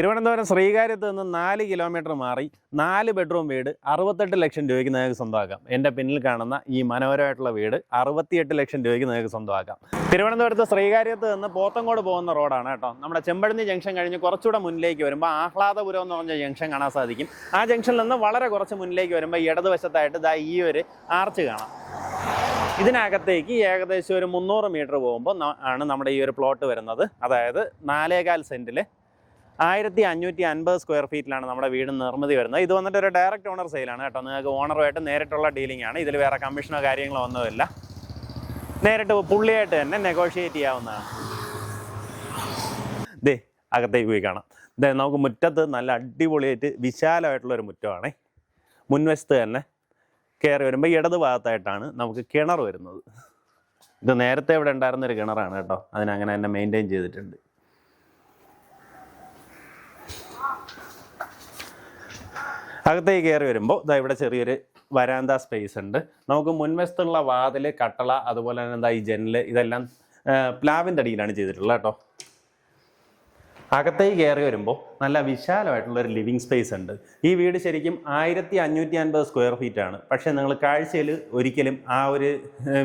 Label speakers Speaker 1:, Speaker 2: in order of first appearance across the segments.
Speaker 1: തിരുവനന്തപുരം ശ്രീകാര്യത്ത് നിന്ന് നാല് കിലോമീറ്റർ മാറി നാല് ബെഡ്റൂം വീട് അറുപത്തെട്ട് ലക്ഷം രൂപയ്ക്ക് നിങ്ങൾക്ക് സ്വന്തമാക്കാം. എന്റെ പിന്നിൽ കാണുന്ന ഈ മനോഹരമായിട്ടുള്ള വീട് അറുപത്തിയെട്ട് ലക്ഷം രൂപയ്ക്ക് നിങ്ങൾക്ക് സ്വന്തമാക്കാം. തിരുവനന്തപുരത്ത് ശ്രീകാര്യത്ത് നിന്ന് പോത്തങ്കോട് പോകുന്ന റോഡാണ് കേട്ടോ. നമ്മുടെ ചെമ്പഴന്തി ജംഗ്ഷൻ കഴിഞ്ഞ് കുറച്ചുകൂടെ മുന്നിലേക്ക് വരുമ്പോൾ ആഹ്ലാദപുരം എന്ന് പറഞ്ഞ ജംഗ്ഷൻ കാണാൻ സാധിക്കും. ആ ജംഗ്ഷനിൽ നിന്ന് വളരെ കുറച്ച് മുന്നിലേക്ക് വരുമ്പോൾ ഇടതുവശത്തായിട്ട് ദാ ഈ ഒരു ആർച്ച് കാണാം. ഇതിനകത്തേക്ക് ഏകദേശം ഒരു മുന്നൂറ് മീറ്റർ പോകുമ്പോൾ ആണ് നമ്മുടെ ഈ ഒരു പ്ലോട്ട് വരുന്നത്. അതായത് നാലേകാൽ സെന്റിൽ ആയിരത്തി അഞ്ഞൂറ്റി അൻപത് സ്ക്വയർ ഫീറ്റിലാണ് നമ്മുടെ വീട് നിർമ്മിതി വരുന്നത്. ഇത് വന്നിട്ട് ഒരു ഡയറക്റ്റ് ഓണർ സെയിലാണ് കേട്ടോ. നിങ്ങൾക്ക് ഓണറുമായിട്ട് നേരിട്ടുള്ള ഡീലിംഗ് ആണ് ഇതിൽ വേറെ കമ്മീഷനോ കാര്യങ്ങളോ ഒന്നുമില്ല. നേരിട്ട് പുള്ളിയായിട്ട് തന്നെ നെഗോഷിയേറ്റ് ചെയ്യാവുന്നതാണ്. ദേ അകത്തേക്ക് പോയി കാണാം. ദേ നമുക്ക് മുറ്റത്ത് നല്ല അടിപൊളിയായിട്ട് വിശാലമായിട്ടുള്ള ഒരു മുറ്റമാണേ. മുൻവശത്ത് തന്നെ കയറി വരുമ്പോൾ ഇടത് ഭാഗത്തായിട്ടാണ് നമുക്ക് കിണർ വരുന്നത്. ഇത് നേരത്തെ ഇവിടെ ഉണ്ടായിരുന്നൊരു കിണറാണ് കേട്ടോ. അതിനങ്ങനെ തന്നെ മെയിന്റെയിൻ ചെയ്തിട്ടുണ്ട്. അകത്തേക്ക് കയറി വരുമ്പോൾ ഇതാ ഇവിടെ ചെറിയൊരു വരാന്ത സ്പേസ് ഉണ്ട്. നമുക്ക് മുൻവശത്തുള്ള വാതിൽ കട്ടള അതുപോലെ തന്നെ എന്താ ഈ ജനൽ ഇതെല്ലാം പ്ലാവിന്റെ അടിയിലാണ് ചെയ്തിട്ടുള്ളത് കേട്ടോ. അകത്തേക്ക് കയറി വരുമ്പോൾ നല്ല വിശാലമായിട്ടുള്ള ഒരു ലിവിങ് സ്പേസ് ഉണ്ട്. ഈ വീട് ശരിക്കും ആയിരത്തി അഞ്ഞൂറ്റി അൻപത് സ്ക്വയർ ഫീറ്റ് ആണ്. പക്ഷേ നിങ്ങൾ കാഴ്ചയിൽ ഒരിക്കലും ആ ഒരു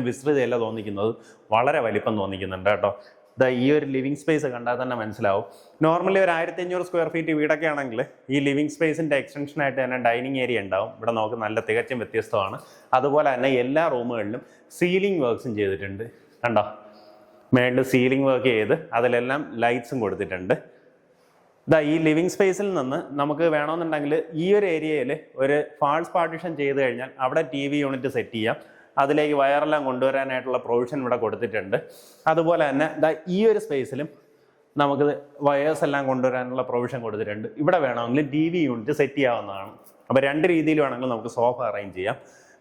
Speaker 1: വിസ്തൃതയല്ല തോന്നിക്കുന്നത്. വളരെ വലിപ്പം തോന്നിക്കുന്നുണ്ട് കേട്ടോ. ഇതാ ഈ ഒരു ലിവിങ് സ്പേസ് കണ്ടാൽ തന്നെ മനസ്സിലാവും. നോർമലി ഒരു ആയിരത്തി അഞ്ഞൂറ് സ്ക്വയർ ഫീറ്റ് വീടൊക്കെ ആണെങ്കിൽ ഈ ലിവിങ് സ്പേസിന്റെ എക്സ്റ്റൻഷനായിട്ട് തന്നെ ഡൈനിങ് ഏരിയ ഉണ്ടാവും. ഇവിടെ നമുക്ക് നല്ല തികച്ചും വ്യത്യസ്തമാണ്. അതുപോലെ തന്നെ എല്ലാ റൂമുകളിലും സീലിംഗ് വർക്ക്സും ചെയ്തിട്ടുണ്ട്. കണ്ടോ? മേളിൽ സീലിംഗ് വർക്ക് ചെയ്ത് അതിലെല്ലാം ലൈറ്റ്സും കൊടുത്തിട്ടുണ്ട്. ഇതാ ഈ ലിവിങ് സ്പേസിൽ നിന്ന് നമുക്ക് വേണമെന്നുണ്ടെങ്കിൽ ഈ ഒരു ഏരിയയിൽ ഒരു ഫാൾസ് പാർട്ടീഷൻ ചെയ്ത് കഴിഞ്ഞാൽ അവിടെ ടി വി യൂണിറ്റ് സെറ്റ് ചെയ്യാം. അതിലേക്ക് വയറെല്ലാം കൊണ്ടുവരാനായിട്ടുള്ള പ്രൊവിഷൻ ഇവിടെ കൊടുത്തിട്ടുണ്ട്. അതുപോലെ തന്നെ ദാ ഈ ഒരു സ്പേസിലും നമുക്ക് വയേഴ്സ് എല്ലാം കൊണ്ടുവരാനുള്ള പ്രൊവിഷൻ കൊടുത്തിട്ടുണ്ട്. ഇവിടെ വേണമെങ്കിൽ ടി വി യൂണിറ്റ് സെറ്റ് ചെയ്യാവുന്നതാണ്. അപ്പോൾ രണ്ട് രീതിയിൽ വേണമെങ്കിൽ നമുക്ക് സോഫ അറേഞ്ച് ചെയ്യാം.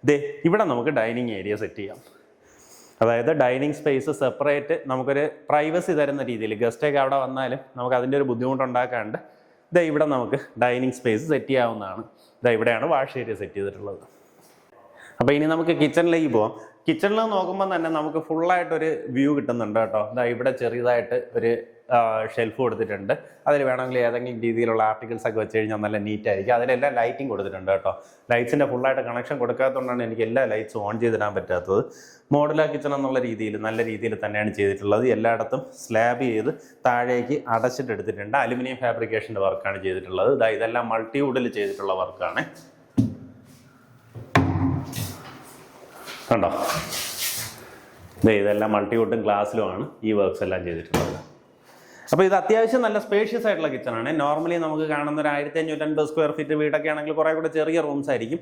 Speaker 1: ദേ ഇവിടെ നമുക്ക് ഡൈനിങ് ഏരിയ സെറ്റ് ചെയ്യാം. അതായത് ഡൈനിങ് സ്പേസ് സെപ്പറേറ്റ് നമുക്കൊരു പ്രൈവസി തരുന്ന രീതിയിൽ ഗസ്റ്റൊക്കെ അവിടെ വന്നാലും നമുക്ക് അതിന്റെ ഒരു ബുദ്ധിമുട്ടുണ്ടാക്കാണ്ട് ദേ ഇവിടെ നമുക്ക് ഡൈനിങ് സ്പേസ് സെറ്റ് ചെയ്യാവുന്നതാണ്. ഇതാ ഇവിടെയാണ് വാഷ് ഏരിയ സെറ്റ് ചെയ്തിട്ടുള്ളത്. അപ്പോൾ ഇനി നമുക്ക് കിച്ചണിലേക്ക് പോവാം. കിച്ചണിൽ നോക്കുമ്പോൾ തന്നെ നമുക്ക് ഫുള്ളായിട്ടൊരു വ്യൂ കിട്ടുന്നുണ്ട് കേട്ടോ. ഇതാ ഇവിടെ ചെറിയതായിട്ട് ഒരു ഷെൽഫ് കൊടുത്തിട്ടുണ്ട്. അതിൽ വേണമെങ്കിൽ ഏതെങ്കിലും രീതിയിലുള്ള ആർട്ടിക്കിൾസ് ഒക്കെ വെച്ച് കഴിഞ്ഞാൽ നല്ല നീറ്റ് ആയിരിക്കും. അതിലെല്ലാം ലൈറ്റിംഗ് കൊടുത്തിട്ടുണ്ട് കേട്ടോ. ലൈറ്റ്സിന്റെ ഫുള്ളായിട്ട് കണക്ഷൻ കൊടുക്കാത്തതുകൊണ്ടാണ് എനിക്ക് എല്ലാ ലൈറ്റ്സും ഓൺ ചെയ്തിടാൻ പറ്റാത്തത്. മോഡുലാർ കിച്ചൺ എന്നുള്ള രീതിയിൽ നല്ല രീതിയിൽ തന്നെയാണ് ചെയ്തിട്ടുള്ളത്. എല്ലായിടത്തും സ്ലാബ് ചെയ്ത് താഴേക്ക് അടച്ചിട്ട് എടുത്തിട്ടുണ്ട്. അലുമിനിയം ഫാബ്രിക്കേഷന്റെ വർക്കാണ് ചെയ്തിട്ടുള്ളത്. ഇതാ ഇതെല്ലാം മൾട്ടിവുഡിൽ ചെയ്തിട്ടുള്ള വർക്കാണ് കണ്ടോ? ഇതെല്ലാം മൾട്ടിവുഡും ഗ്ലാസ്സിലുമാണ് ഈ വർക്ക്സ് എല്ലാം ചെയ്തിട്ടുള്ളത്. അപ്പോൾ ഇത് അത്യാവശ്യം നല്ല സ്പേഷ്യസ് ആയിട്ടുള്ള കിച്ചണാണ് നോർമലി നമുക്ക് കാണുന്ന ഒരു ആയിരത്തി അഞ്ഞൂറ്റൻപത് സ്ക്വയർ ഫീറ്റ് വീടൊക്കെ ആണെങ്കിൽ കുറേ കൂടെ ചെറിയ റൂംസ് ആയിരിക്കും.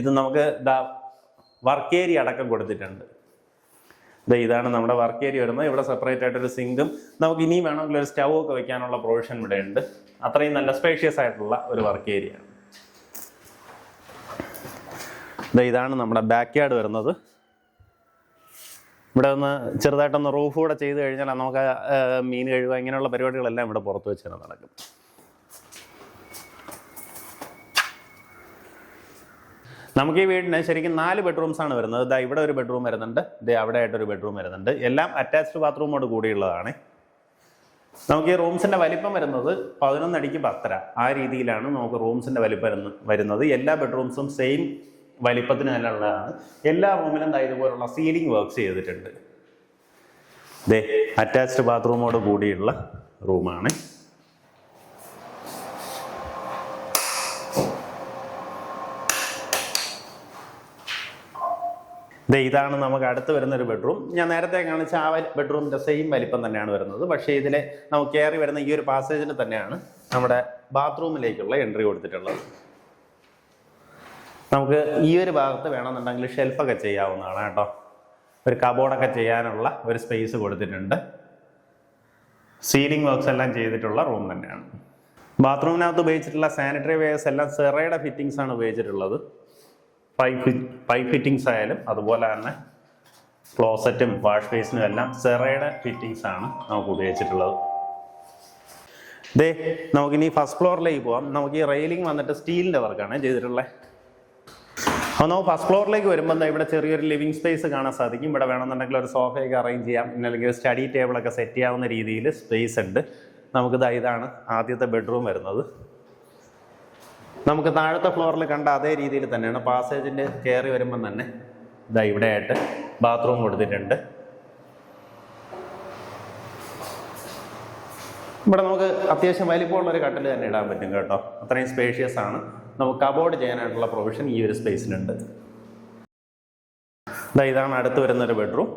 Speaker 1: ഇത് നമുക്ക് വർക്ക് ഏരിയ അടക്കം കൊടുത്തിട്ടുണ്ട്. ഇതാണ് നമ്മുടെ വർക്ക് ഏരിയ വരുന്നത്. ഇവിടെ സെപ്പറേറ്റ് ആയിട്ടൊരു സിങ്കും നമുക്ക് ഇനിയും വേണമെങ്കിൽ ഒരു സ്റ്റൗ ഒക്കെ വെക്കാനുള്ള പ്രൊവിഷൻ ഇവിടെ ഉണ്ട്. അത്രയും നല്ല സ്പേഷ്യസ് ആയിട്ടുള്ള ഒരു വർക്ക് ഏരിയ ആണ് ദേ ഇതാണ് നമ്മുടെ ബാക്ക് യാർഡ് വരുന്നത്. ഇവിടെ ഒന്ന് ചെറുതായിട്ടൊന്ന് റൂഫ് കൂടെ ചെയ്ത് കഴിഞ്ഞാൽ നമുക്ക് മീൻ കഴുകുക ഇങ്ങനെയുള്ള പരിപാടികളെല്ലാം ഇവിടെ പുറത്ത് വെച്ച് തന്നെ നടക്കും. നമുക്ക് ഈ വീടിന് ശരിക്കും നാല് ബെഡ്റൂംസ് ആണ് വരുന്നത്. ഇതാ ഇവിടെ ഒരു ബെഡ്റൂം വരുന്നുണ്ട്. ഇതേ അവിടെ ആയിട്ടൊരു ബെഡ്റൂം വരുന്നുണ്ട്. എല്ലാം അറ്റാച്ച്ഡ് ബാത്റൂമോട് കൂടിയുള്ളതാണ്. നമുക്ക് ഈ റൂംസിന്റെ വലിപ്പം വരുന്നത് പതിനൊന്നടിക്ക് പത്തര. ആ രീതിയിലാണ് നമുക്ക് റൂംസിന്റെ വലിപ്പം വരുന്നത്. എല്ലാ ബെഡ്റൂംസും സെയിം വലിപ്പത്തിന് ഉള്ളതാണ്. എല്ലാ റൂമിലും ഇതുപോലുള്ള സീലിംഗ് വർക്ക്സ് ചെയ്തിട്ടുണ്ട്. ദേ അറ്റാച്ച്ഡ് ബാത്റൂമോട് കൂടിയുള്ള റൂമാണ് ദേ ഇതാണ് നമുക്ക് അടുത്ത് വരുന്ന ഒരു ബെഡ്റൂം ഞാൻ നേരത്തെ കാണിച്ച ആ ബെഡ്റൂമിന്റെ സെയിം വലിപ്പം തന്നെയാണ് വരുന്നത്. പക്ഷേ ഇതിലെ നമുക്ക് കയറി വരുന്ന ഈ ഒരു പാസേജിന് തന്നെയാണ് നമ്മുടെ ബാത്റൂമിലേക്കുള്ള എൻട്രി കൊടുത്തിട്ടുള്ളത്. നമുക്ക് ഈ ഒരു ഭാഗത്ത് വേണമെന്നുണ്ടെങ്കിൽ ഷെൽഫൊക്കെ ചെയ്യാവുന്നതാണ് കേട്ടോ. ഒരു കബോർഡൊക്കെ ചെയ്യാനുള്ള ഒരു സ്പേസ് കൊടുത്തിട്ടുണ്ട്. സീലിംഗ് വർക്ക്സ് എല്ലാം ചെയ്തിട്ടുള്ള റൂം തന്നെയാണ്. ബാത്റൂമിനകത്ത് ഉപയോഗിച്ചിട്ടുള്ള സാനിറ്ററി വെയർസ് എല്ലാം സെറയുടെ ഫിറ്റിങ്സ് ആണ് ഉപയോഗിച്ചിട്ടുള്ളത്. പൈപ്പ് പൈപ്പ് ഫിറ്റിങ്സ് ആയാലും അതുപോലെ തന്നെ ക്ലോസറ്റും വാഷ് ബേസിനും എല്ലാം സെറയുടെ ഫിറ്റിങ്സ് ആണ് നമുക്ക് ഉപയോഗിച്ചിട്ടുള്ളത്. ദേ നമുക്കിനി ഫസ്റ്റ് ഫ്ലോറിലേക്ക് പോകാം നമുക്ക് ഈ റെയിലിംഗ് വന്നിട്ട് സ്റ്റീലിന്റെ വർക്കാണ് ചെയ്തിട്ടുള്ളത് അപ്പോൾ നമുക്ക് ഫസ്റ്റ് ഫ്ലോറിലേക്ക് വരുമ്പോൾ ഇവിടെ ചെറിയൊരു ലിവിങ് സ്പേസ് കാണാൻ സാധിക്കും. ഇവിടെ വേണമെന്നുണ്ടെങ്കിൽ ഒരു സോഫയൊക്കെ അറേഞ്ച് ചെയ്യാം. പിന്നെ അല്ലെങ്കിൽ സ്റ്റഡി ടേബിളൊക്കെ സെറ്റ് ചെയ്യാവുന്ന രീതിയിൽ സ്പേസ് ഉണ്ട്. നമുക്ക് ഇതാണ് ആദ്യത്തെ ബെഡ്റൂം വരുന്നത്. നമുക്ക് താഴത്തെ ഫ്ലോറിൽ കണ്ട അതേ രീതിയിൽ തന്നെയാണ്. പാസേജിന്റെ കയറി വരുമ്പം തന്നെ ഇതാ ഇവിടെയായിട്ട് ബാത്റൂം കൊടുത്തിട്ടുണ്ട്. ഇവിടെ നമുക്ക് അത്യാവശ്യം വലിപ്പമുള്ള ഒരു കട്ടിൽ തന്നെ ഇടാൻ പറ്റും കേട്ടോ. അത്രയും സ്പേഷ്യസ് ആണ്. നമുക്ക് കബോർഡ് ചെയ്യാനായിട്ടുള്ള പ്രൊവിഷൻ ഈ ഒരു ഇതാ ഇതാണ് അടുത്ത് വരുന്ന ഒരു ബെഡ്റൂം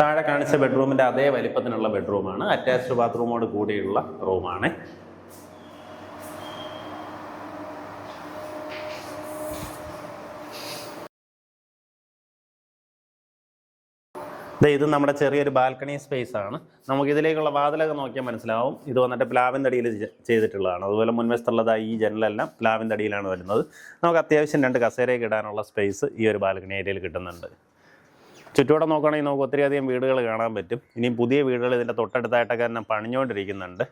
Speaker 1: താഴെ കാണിച്ച ബെഡ്റൂമിന്റെ അതേ വലിപ്പത്തിനുള്ള ബെഡ്റൂമാണ് അറ്റാച്ച്ഡ് ബാത്റൂമോട് കൂടിയുള്ള റൂമാണ് ഇത് നമ്മുടെ ചെറിയൊരു ബാൽക്കണി സ്പേസ് ആണ്. നമുക്ക് ഇതിലേക്കുള്ള വാതിലൊക്കെ നോക്കിയാൽ മനസ്സിലാവും. ഇത് വന്നിട്ട് പ്ലാവിന്റെ അടിയിൽ ചെയ്തിട്ടുള്ളതാണ്. അതുപോലെ മുൻവശത്തുള്ളതായി ഈ ജനലെല്ലാം പ്ലാവിന്റെ അടിയിലാണ് വരുന്നത്. നമുക്ക് അത്യാവശ്യം രണ്ട് കസേരയൊക്കെ ഇടാനുള്ള സ്പേസ് ഈ ഒരു ബാൽക്കണി ഏരിയയിൽ കിട്ടുന്നുണ്ട്. ചുറ്റോടെ നോക്കുകയാണെങ്കിൽ നമുക്ക് ഒത്തിരി അധികം വീടുകൾ കാണാൻ പറ്റും. ഇനിയും പുതിയ വീടുകൾ ഇതിന്റെ തൊട്ടടുത്തായിട്ടൊക്കെ തന്നെ പണിഞ്ഞുകൊണ്ടിരിക്കുന്നുണ്ട്.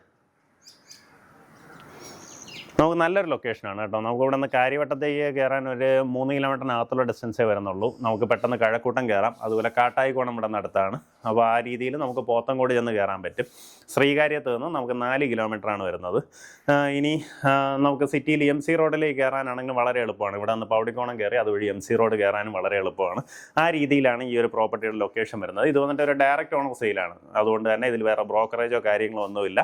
Speaker 1: നമുക്ക് നല്ലൊരു ലൊക്കേഷനാണ് കേട്ടോ. നമുക്ക് ഇവിടെ നിന്ന് കാര്യവട്ടത്തേക്ക് കയറാൻ ഒരു മൂന്ന് കിലോമീറ്ററിനകത്തുള്ള ഡിസ്റ്റൻസേ വരുന്നുള്ളൂ. നമുക്ക് പെട്ടെന്ന് കഴക്കൂട്ടം കയറാം അതുപോലെ കാട്ടായിക്കോണം ഇവിടെ നടത്താണ് അപ്പോൾ ആ രീതിയിൽ നമുക്ക് പോത്തങ്കോട് ചെന്ന് കയറാൻ പറ്റും. ശ്രീകാര്യത്ത് നിന്ന് നമുക്ക് നാല് കിലോമീറ്ററാണ് വരുന്നത്. ഇനി നമുക്ക് സിറ്റിയിൽ എം സി റോഡിലേക്ക് കയറാനാണെങ്കിൽ വളരെ എളുപ്പമാണ്. ഇവിടെ നിന്ന് പൗടിക്കോണം കയറി അതുവഴി എം സി റോഡ് കയറാനും വളരെ എളുപ്പമാണ്. ആ രീതിയിലാണ് ഈ ഒരു പ്രോപ്പർട്ടിയുടെ ലൊക്കേഷൻ വരുന്നത്. ഇത് വന്നിട്ട് ഒരു ഡയറക്റ്റ് ഓണർ സെയിലാണ് അതുകൊണ്ട് തന്നെ ഇതിൽ വേറെ ബ്രോക്കറേജോ കാര്യങ്ങളോ ഒന്നുമില്ല.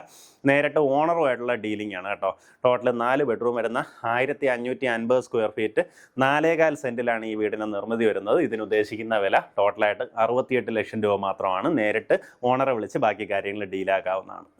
Speaker 1: നേരിട്ട് ഓണറുമായിട്ടുള്ള ഡീലിംഗ് ആണ് കേട്ടോ. ടോട്ടൽ നാല് ബെഡ്റൂം വരുന്ന ആയിരത്തി അഞ്ഞൂറ്റി അൻപത് സ്ക്വയർ ഫീറ്റ് നാലേകാൽ സെന്റിലാണ് ഈ വീടിന് നിർമ്മിതി വരുന്നത്. ഇതിന് ഉദ്ദേശിക്കുന്ന വില ടോട്ടലായിട്ട് അറുപത്തിയെട്ട് ലക്ഷം രൂപ മാത്രമാണ്. നേരിട്ട് ഓണറെ വിളിച്ച് ബാക്കി കാര്യങ്ങൾ ഡീലാക്കാവുന്നതാണ്